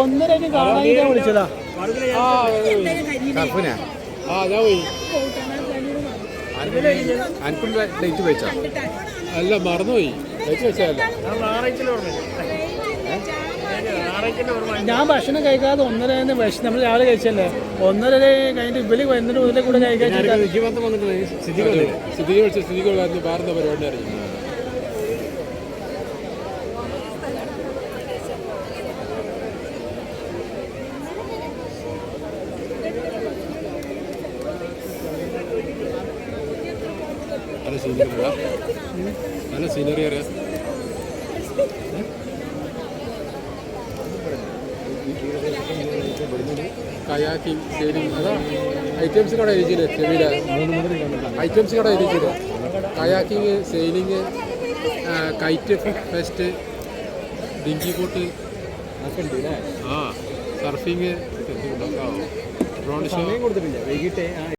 ഒന്നരക്ക് കാണാൻ വിളിച്ചതാ. ആ ഞാൻ പോയി. അനക്കും ഡേറ്റ് വെച്ചാ? അല്ല മറന്നുപോയി. ഡേറ്റ് ഞാൻ ഭക്ഷണം കഴിക്കാതെ ഒന്നര ഭക്ഷണം നമ്മൾ രാവിലെ കഴിച്ചല്ലേ? ഒന്നര കഴിഞ്ഞിട്ട് ഇവർ വരുന്നതിന് മുതലേ കൂടെ കഴിക്കാൻ സ്ഥിതി സ്ഥിതി സ്ഥിതി സ്ഥിതികൾ പാർന്ന പരിപാടി അറിയാം നല്ല സീനറി നല്ല സീനറി അറിയാം. കയാക്കിംഗ് സെയിലിംഗ് അതാ ഐറ്റംസ് കട എഴുതിയില്ലേ? ചെവിയില? ഐറ്റംസ് കട എഴുതിയില്ലേ? Kayaking sailing kite fest dinghy boat ആ സർഫിങ് ഡ്രോൺ ഷോ കൊടുത്തിട്ടില്ല. വൈകിട്ട്